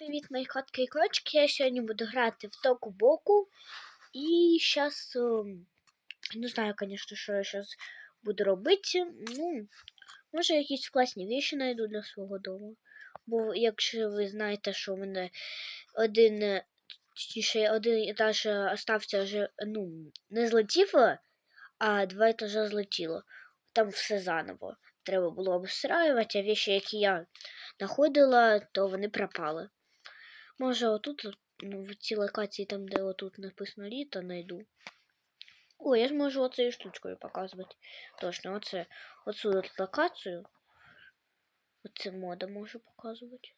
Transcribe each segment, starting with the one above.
Привіт, мої котки і крочки. Я сьогодні буду грати в току боку. І зараз не знаю, звісно, що я зараз буду робити. Ну, може, якісь класні віші знайду для свого дому. Бо якщо ви знаєте, що у мене один, е, точніше, один етаж остався вже, ну, не злетів, а два етажа злетіло. Там все заново. Треба було обстраювати, а віші, які я знаходила, то вони пропали. Може, отут, ну, в цій локації, там, де отут написано літо, знайду. О, я ж можу оцею штучкою показувати. Точно, оце оцю от локацію. Оце мода можу показувати.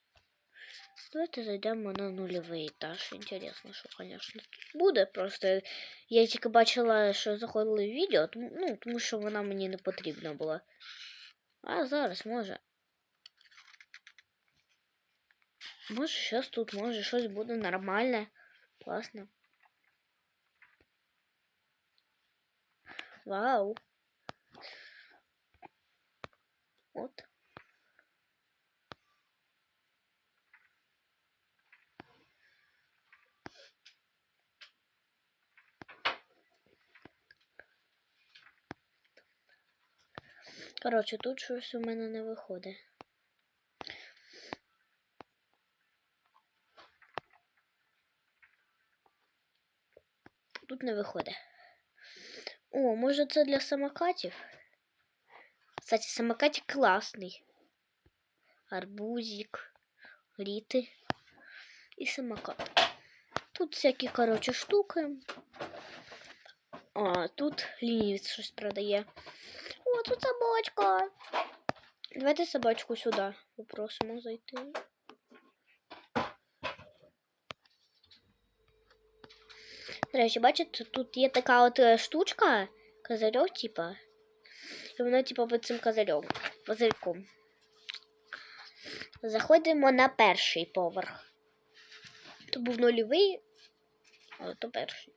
Давайте зайдемо на нульовий етаж. Інтересно, що, звісно, тут буде. Просто я тільки бачила, що заходили в відео, тому, ну, тому що вона мені не потрібна була. А зараз може. Може, зараз тут може щось буде нормальне. Класно. Вау. От. Коротше, тут щось у мене не виходить. Тут не виходить. О, може це для самокатів? Кстати, самокатик класний. Арбузик, ріти і самокат. Тут всякі, коротше, штуки. А, тут лінівець щось продає. О, тут собачка. Давайте собачку сюди попросимо зайти. До речі, бачите, тут є така от е, штучка, козирьок, типа. І воно, типа, під цим козирьом, козирьком. Заходимо на перший поверх. То був нульовий, але то перший.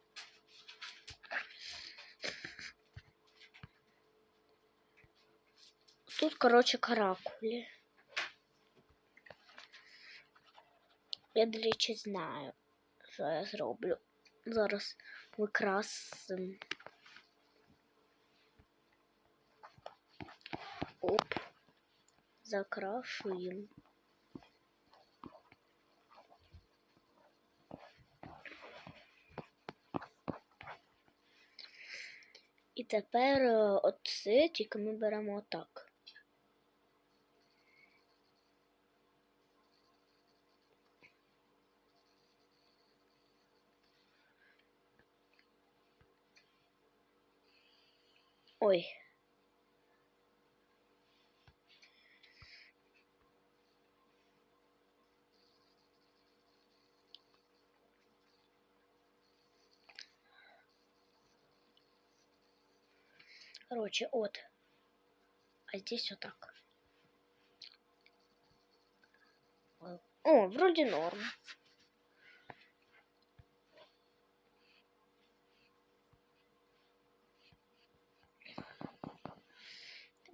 Тут, коротше, каракулі. Я, до речі, знаю, що я зроблю. Зараз викрасим. Оп. Закрашуємо. І тепер е, оце тільки ми беремо отак. Ой. Короче, от. А здесь вот так. О, вроде норм.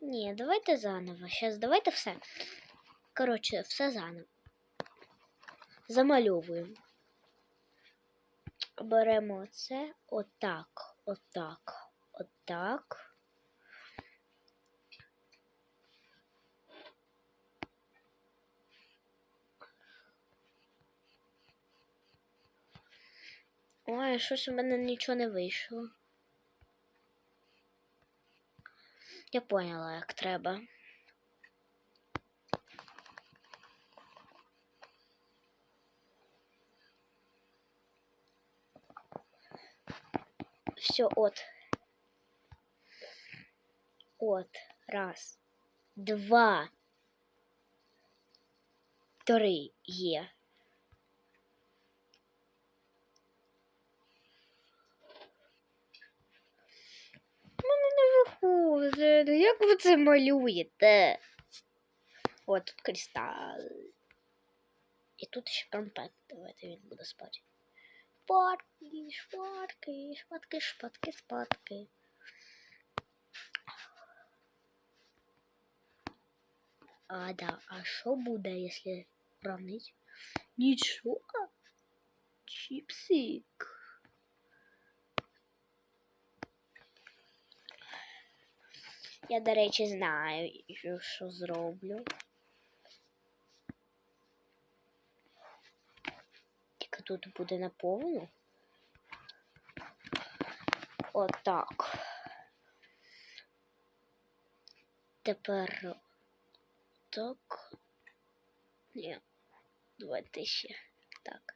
Ні, давайте заново. Зараз давайте все. Коротше, все заново. Замальовуємо. Беремо це отак, отак, отак. Ой, щось у мене нічого не вийшло. Я поняла, як треба. Все, от. От. Раз. Два. Три є. Боже, ну як ви це малюєте? О, тут кристал. І тут ще компет. Давайте він буде спати. Шпатки, шпатки, шпатки, шпатки, шпатки. А, да, а що буде, якщо равнить? Нічого. Чіпсик. Я, до речі, знаю, що зроблю. Тільки тут буде наповну. Отак. Тепер так. Ні. Давайте ще. Так.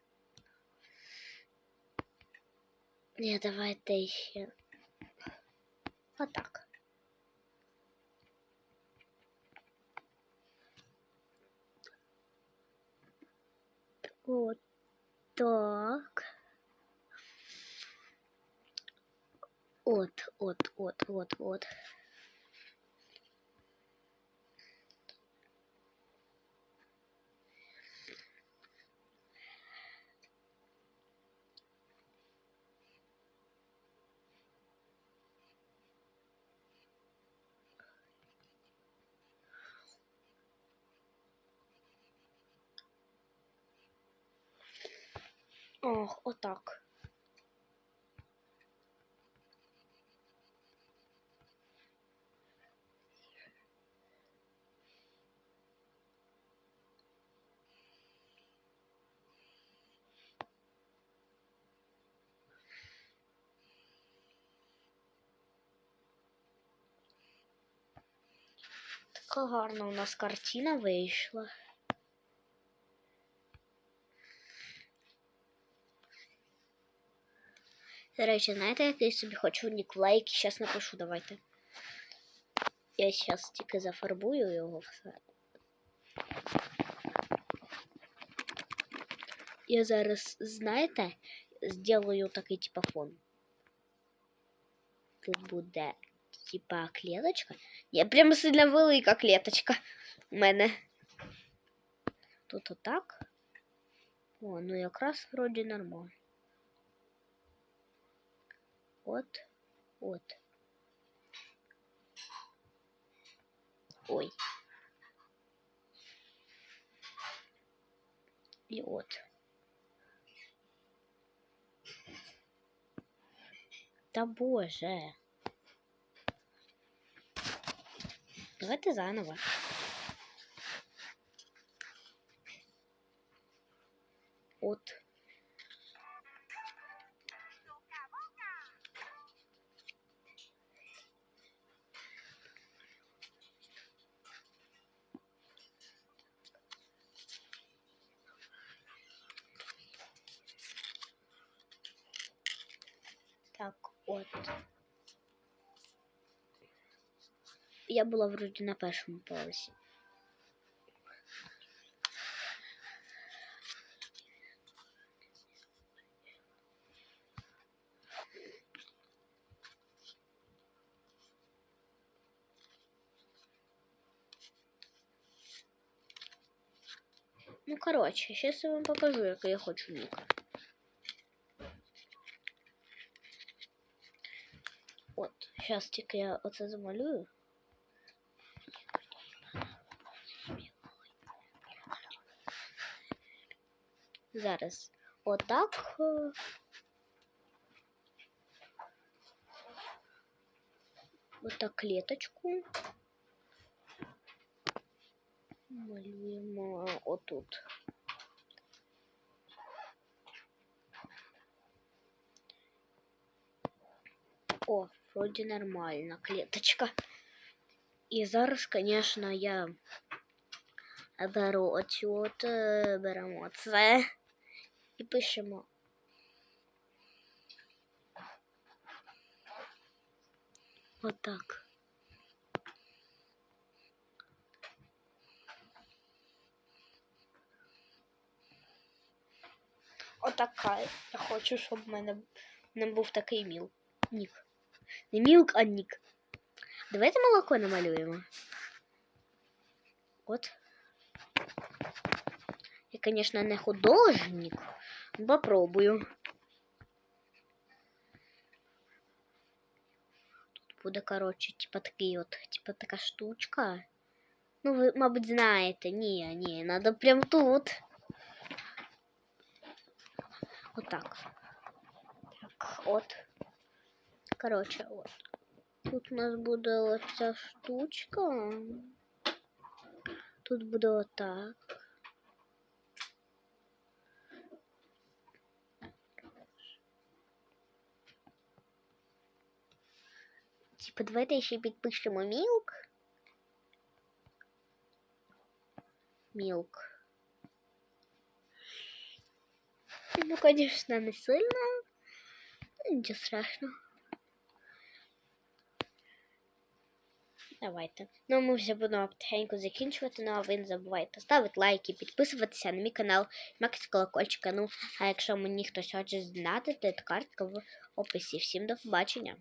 Ні, давайте ще. Отак. Вот так. От, от, от, от, от. Ох, отак. Така гарна у нас картина вийшла. До речі, знаєте, який собі хочу нік в лайк. Зараз напишу, давайте. Я зараз тільки зафарбую його все. Я зараз, знаєте, сделаю такий типа фон. Тут буде типа клеточка. Я прямо сильно велика клеточка у мене. Тут отак. О, ну якраз вроді нормально. От, от. Ой. І от. Та боже. Давайте заново. От. От. Я була вроді на першому поверсі. Ну, короче, сейчас я вам покажу, як я хочу ник. От, зараз тільки я оце замалюю. Зараз отак. е, Отак клеточку. Малюємо отут. О, вроде нормально, клеточка. І зараз, конечно, я беру оцю от, е, беремо це і пишемо. Отак. Отака. Я хочу, щоб в мене не був такий міл. Нік. Не мілк, а нік. Давайте молоко намалюємо. От. Я, конечно, не художник. но Попробую. Тут буде, коротше, типа такий от, типа така штучка. Ну, ви, мабуть, знаєте. Ні, ні, надо прям тут. Отак. Так, от. Коротше, от. Тут у нас буде оця штучка. Тут буде отак. Типа, давайте ще підпишемо мілк. Мілк. Ну, конечно, не сильно. Ну, Нічого страшного. Давайте. Ну, ми вже будемо потихеньку закінчувати. Ну, а ви не забувайте ставити лайки, підписуватися на мій канал, макати колокольчика. Ну, а якщо мені хтось хоче знати, то картка в описі. Всім до побачення.